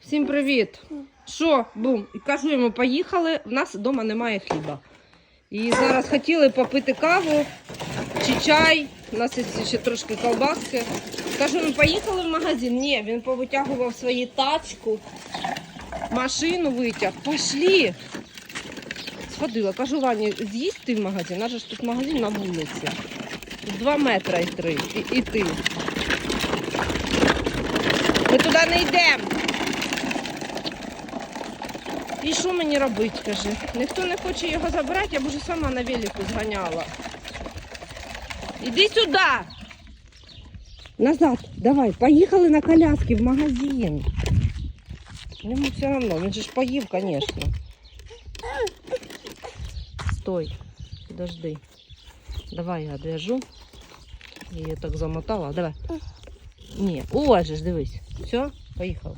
Всім привіт! Що, бум? І кажу йому, поїхали, в нас вдома немає хліба. І зараз хотіли попити каву чи чай. У нас є ще трошки колбаски. Кажу, ми поїхали в магазин. Ні, він повитягував свою тачку, машину витяг. Пошли. Сходила. Кажу, Вані, з'їсть ти в магазин. Наже ж тут магазин на вулиці. Два метри і три. І, і ти. Ми туди не йдемо. І що мені робити, каже? Ніхто не хоче його забрати, я б уже сама на велику зганяла. Іди сюди. Назад, давай, поїхали на коляски в магазин. Йому все одно, він же ж поїв, звісно. Стой, подожди. Давай я одвяжу. Я так замотала. Давай. Ні, же дивись. Все, поїхали.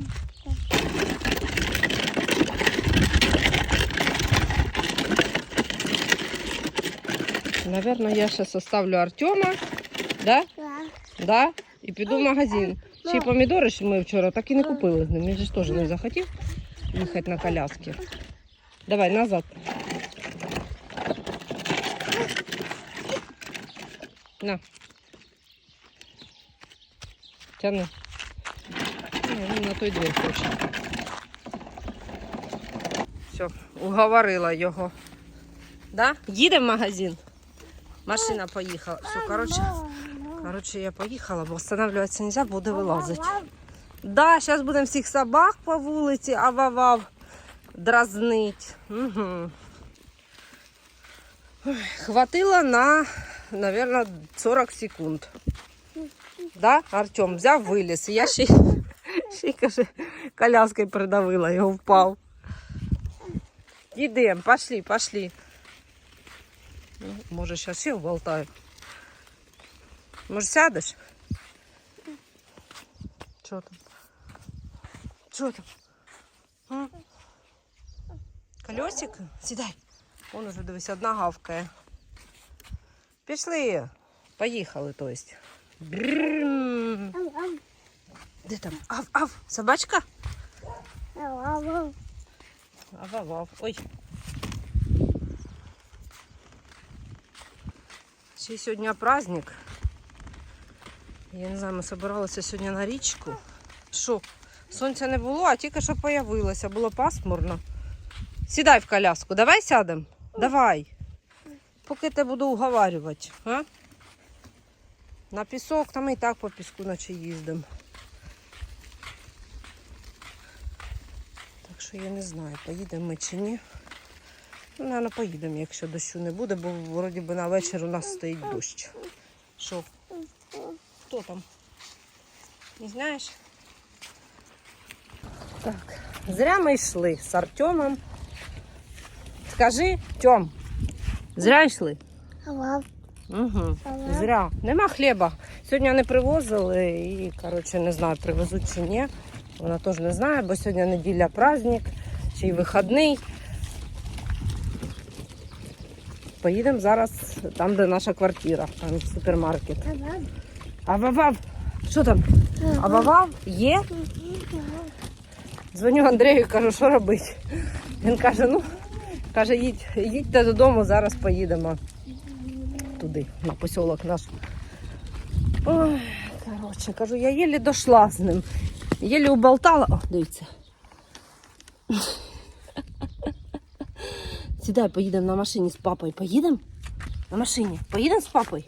Наверное, я сейчас оставлю Артема, да? Да? І піду в магазин. Ще й помідори, що ми вчора так і не купили з ним. Він же ж теж не захотів їхати на коляски. Давай назад. На. Тяни. Він на той двір хоче. Все, уговорила його. Да? Їде в магазин. Машина поїхала. Все, коротше, коротше, я поїхала, бо встановлюватися не можна, буде вилазити. Да, зараз будемо всіх собак по вулиці, ававав дразнить. Угу. Хватило на, наверное, 40 секунд. Да, Артем взяв виліз. Я ще, ще каже, коляскою придавила, його впав. Йдемо, пошли, пошли. Ну, може, зараз ще вболтаю. Може, сядеш? Що там? Що там? М? Колесик? Сідай. Вон уже, дивись, одна гавкає. Пішли. Поїхали, то есть. Бррррм. Де там? Ав, ав, собачка? Ав, ав, ав. Ой. Ще сьогодні праздник. Я не знаю, ми збиралися сьогодні на річку. Що? Сонця не було, а тільки що появилося, було пасмурно. Сідай в коляску, давай сядемо. Давай. Поки тебе буду уговарювати. А? На пісок, там і так по піску наче їздимо. Так що я не знаю, поїдемо ми чи ні. Ну, наверное, поїдемо, якщо дощу не буде, бо вроді би на вечір у нас стоїть дощ. Що? Хто там? Не знаєш? Так, зря ми йшли з Артемом. Скажи, Тьом, зря йшли? Угу. Зря. Нема хліба. Сьогодні не привозили і, коротше, не знаю, привезуть чи ні. Вона теж не знає, бо сьогодні неділя праздник, ще й вихідний. Поїдемо зараз там, де наша квартира, там супермаркет. А що там? А є? Дзвоню Андрію, кажу, що робити. Він каже, ну, каже, їдь, їдьте додому, зараз поїдемо туди, на посілок наш. Ой, коротше, кажу, я єлі дошла з ним. Єлі уболтала. О, дивіться. Сідай, поїдемо на машині з папою. Поїдемо? На машині. Поїдемо з папою?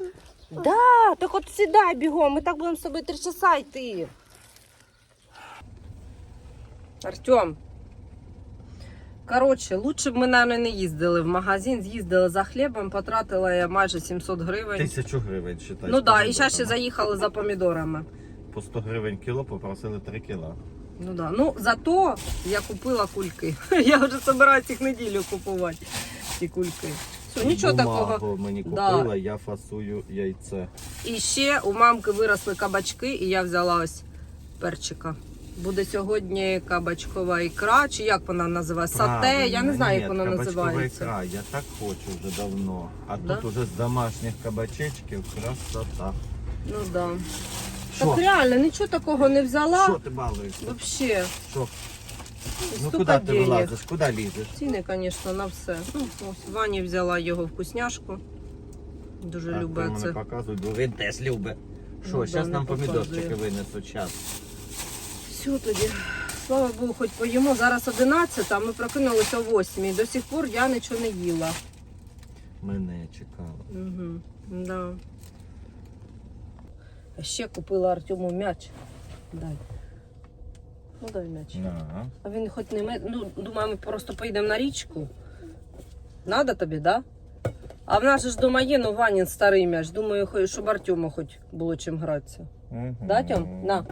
Да, так от сідай бігом, ми так будемо з тобою три часа йти. Артем. Коротше, лучше б ми, мабуть, не їздили в магазин, з'їздили за хлібом, потратила я майже 700 гривень. Тисячу гривень, считай. Ну так, да, і зараз ще заїхали за помідорами. По 100 гривень кіло попросили 3 кіла. Ну да. Ну зато я купила кульки. Я вже збираюся їх неділю купувати. Ці кульки. Все, нічого Бумагу такого. мені Да. я фасую яйце. І ще у мамки виросли кабачки, і я взяла ось перчика. Буде сьогодні кабачкова ікра, чи як вона називається? Сате, я не знаю, Ні, як вона кабачкова називається. Ікра. Я так хочу вже давно. А Да? тут уже з домашніх кабачечків красота. Ну да. Так реально, нічого такого не взяла. Що ти балуєшся? Вообще. Що? Ну куди ти денег. вилазиш? Куди лізеш? Ціни, звісно, на все. Ну, ось Вані взяла його вкусняшку. Дуже Так, любить це. мене показуй, бо він теж любить. Що, Ну, зараз да, нам не помідорчики показує. винесуть, час. Все тоді. Слава Богу, хоч поїмо. Зараз 11, а ми прокинулися о 8. До сих пор я нічого не їла. Мене чекали. Угу. Да. Ще купила Артему м'яч. Дай. Ну дай м'яч. А він хоч не мет. Ну, думаю, ми просто поїдемо на річку. Надо тобі, да? А в нас же ж дома є, ну Ванін старий м'яч. Думаю, хо- щоб Артему хоч було чим гратися. Мгм. Да, Тьом? На.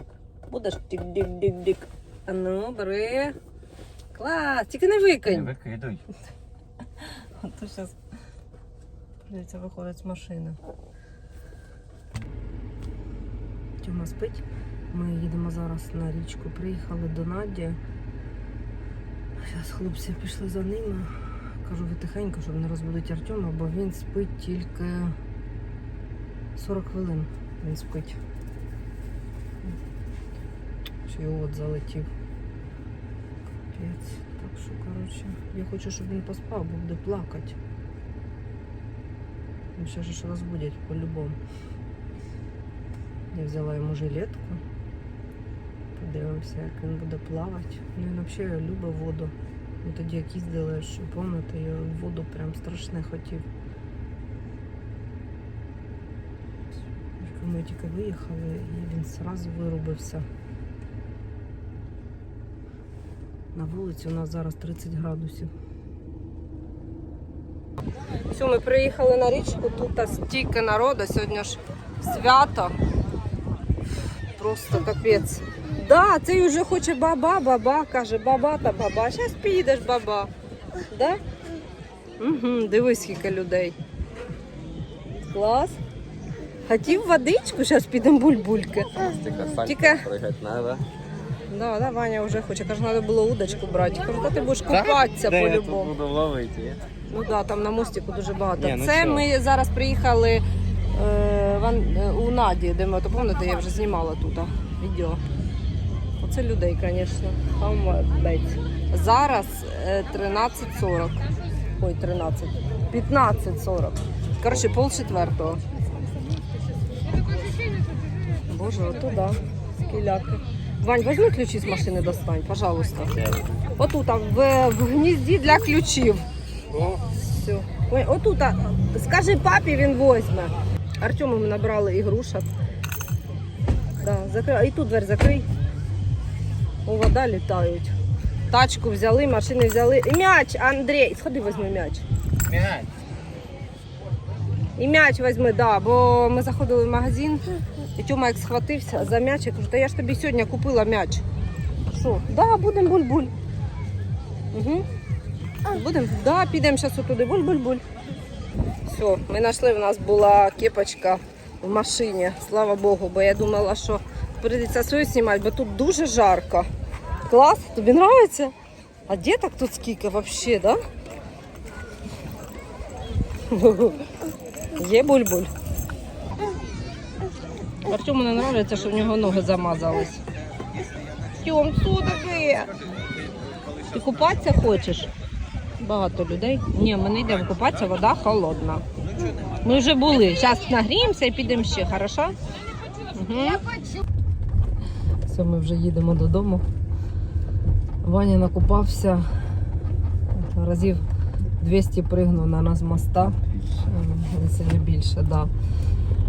Будеш тик-дик-дик-дик. А ну, бери. Клас, тільки не Не викинь. викидуй. А то зараз виходить з машини. Тьома спить. Ми їдемо зараз на річку. Приїхали до Наді. Зараз хлопці пішли за ними. Кажу, ви тихенько, щоб не розбудити Артема, бо він спить тільки 40 хвилин. Він спить. Ще й от залетів. Капець. Так що, коротше, я хочу, щоб він поспав, бо буде плакати. Ну, ще ж розбудять по-любому. Я взяла йому жилетку. Подивимося, як він буде плавати. Ну він взагалі любить воду. Ми тоді як їздили, що пам'ятаєте, я воду прям страшне хотів. Ми тільки виїхали і він одразу вирубився. На вулиці у нас зараз 30 градусів. Все, ми приїхали на річку, тут стільки народу, сьогодні ж свято. Просто капець. Да, цей вже хоче баба, баба, каже, баба та баба. Зараз підеш, баба. Да? Угу, дивись, скільки людей. Клас. Хотів водичку, зараз підемо бульбульки. Тільки. Да, да, Ваня вже хоче. Каже, треба було удочку брати. Кажу, та ти будеш купатися по-любому. буду ловити? Ну да, там на мостику дуже багато. Ні, ну Це що? ми зараз приїхали е, у Наді, де ми, то пам'ятаєте, я вже знімала тут відео. Оце людей, звісно. Зараз е, 13.40. Ой, 13. 15.40. Коротше, пол четвертого. Боже, ото да. Скіляки. Вань, возьми ключі з машини достань, пожалуйста. Отут, в, в гнізді для ключів. Все. Отут, скажи папі, він возьме. Артему ми набрали ігрушок. Да, закрий. І тут двері закрий. У вода літають. Тачку взяли, машини взяли. І м'яч, Андрій, сходи візьми м'яч. М'яч. І м'яч візьми, да, бо ми заходили в магазин, і Тьома як схватився за м'яч, я кажу, та я ж тобі сьогодні купила м'яч. Що? Да, будемо буль-буль. Угу. Будемо? Да, підемо зараз отуди. Буль-буль-буль. Все, ми знайшли, в нас була кепочка в машині, слава Богу, бо я думала, що прийдеться свою знімати, бо тут дуже жарко. Клас, тобі подобається? А діток тут скільки взагалі, да? Є буль-буль. Артему не подобається, що в нього ноги замазались. Тьом, що таке? Ти купатися хочеш? Багато людей. Ні, ми не йдемо купатися, вода холодна. Ми вже були. Зараз нагріємося і підемо ще, хорошо? Угу. Все, ми вже їдемо додому. Ваня накупався разів 200 пригнув на нас моста. Якщо не більше, да.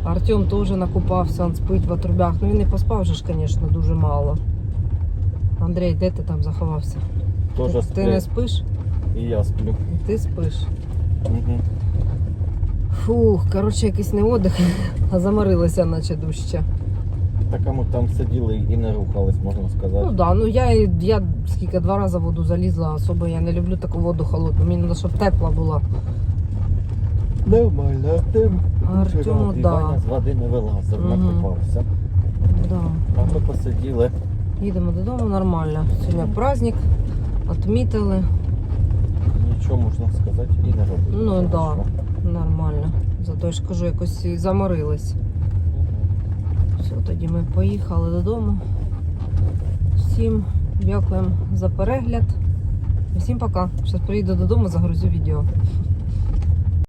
Артем теж накупався, він спить в отрубях. Ну він не поспав же ж, звісно, дуже мало. Андрій, де ти там заховався? Тоже ти, ти не спиш? І я сплю. І ти спиш. Угу. Фух, коротше, якийсь не отдих, а заморилася, наче дужче. Так а ми там сиділи і не рухались, можна сказати. Ну да, ну я, я скільки два рази в воду залізла, особо я не люблю таку воду холодну. Мені треба, щоб тепла була. Нормально, Артем. Артему, да. Ваня з води не вилазив, Мгм. накупався. Да. А ми посиділи. Їдемо додому нормально. Сьогодні праздник, відмітили. Нічого можна сказати і не робити. Ну да, нормально. Зато я ж кажу, якось і заморились. Все, тоді ми поїхали додому. Всім дякуємо за перегляд. Всім пока. Зараз приїду додому, загрузю відео.